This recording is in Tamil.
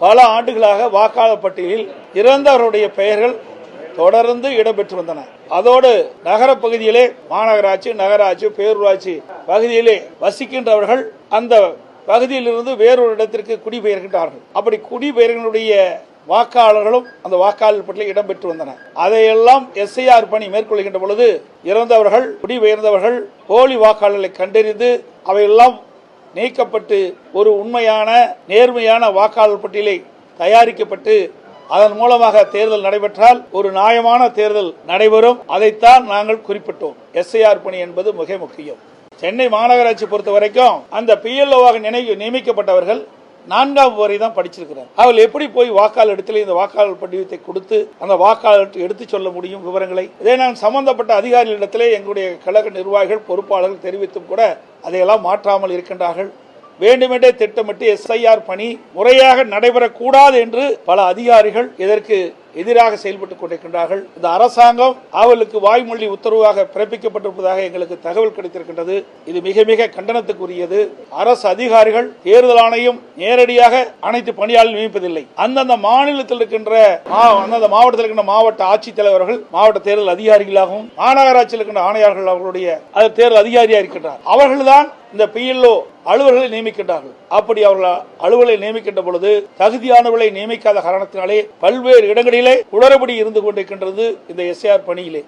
பல ஆண்டுகளாக வாக்காளர் பட்டியலில் இறந்தவருடைய பெயர்கள் தொடர்ந்து இடம்பெற்று வந்தன அதோடு நகர பகுதியிலே மாநகராட்சி நகராட்சி பேரூராட்சி பகுதியிலே வசிக்கின்றவர்கள் அந்த பகுதியிலிருந்து வேறொரு இடத்திற்கு குடிபெயர்கின்றார்கள். அப்படி குடிபெயர்களுடைய வாக்காளர்களும் அந்த வாக்காளர் பட்டியலில் இடம்பெற்று வந்தன அதையெல்லாம் எஸ்ஐஆர் பணி மேற்கொள்கின்ற பொழுது இறந்தவர்கள் குடிபெயர்ந்தவர்கள் போலி வாக்காளர்களை கண்டறிந்து அவையெல்லாம் நீக்கப்பட்டு ஒரு உண்மையான நேர்மையான வாக்காளர் பட்டியலை தயாரிக்கப்பட்டு அதன் மூலமாக தேர்தல் நடைபெற்றால் ஒரு நியாயமான தேர்தல் நடைபெறும். அதைத்தான் நாங்கள் குறிப்பிட்டோம். எஸ்ஐஆர் பணி என்பது மிக முக்கியம். சென்னை மாநகராட்சி பொறுத்த வரைக்கும் அந்த பிஎல்ஓவாக நினைவு நியமிக்கப்பட்டவர்கள் நான்காம் வரை தான் படிச்சிருக்கிறார் அவள் எப்படி போய் வாக்காளர் இடத்துல இந்த வாக்காளர் படிவத்தை கொடுத்து அந்த வாக்காளர் எடுத்து சொல்ல முடியும் விவரங்களை? இதை நான் சம்பந்தப்பட்ட அதிகாரிகளிடத்திலே எங்களுடைய கழக நிர்வாகிகள் பொறுப்பாளர்கள் தெரிவித்தும் கூட அதையெல்லாம் மாற்றாமல் இருக்கின்றார்கள். வேண்டுமென்றே திட்டமிட்டு எஸ்ஐஆர் பணி முறையாக நடைபெறக்கூடாது என்று பல அதிகாரிகள் இதற்கு எதிராக செயல்பட்டுக் கொண்டிருக்கின்றார்கள். இந்த அரசாங்கம் அவளுக்கு வாய்மொழி உத்தரவாக பிறப்பிக்கப்பட்டிருப்பதாக எங்களுக்கு தகவல் கிடைத்திருக்கின்றது. இது மிக மிக கண்டனத்துக்குரியது. அரசு அதிகாரிகள் தேர்தல் ஆணையம் நேரடியாக அனைத்து பணியாளர்கள் நியமிப்பதில்லை. அந்தந்த மாநிலத்தில் இருக்கின்ற அந்தந்த மாவட்டத்தில் இருக்கின்ற மாவட்ட ஆட்சித்தலைவர்கள் மாவட்ட தேர்தல் அதிகாரிகளாகவும் மாநகராட்சியில் இருக்கின்ற ஆணையாளர்கள் அவர்களுடைய தேர்தல் அதிகாரியாக இருக்கின்றார். அவர்கள்தான் இந்த பிஎல்ஓ அலுவலர்களை நியமிக்கின்றார்கள். அப்படி அவர்கள் அலுவலை நியமிக்கின்ற பொழுது தகுதியானவர்களை நியமிக்காத காரணத்தினாலே பல்வேறு இடங்களிலே குளறுபடி இருந்து கொண்டிருக்கின்றது இந்த எஸ்ஏஆர் பணியிலே.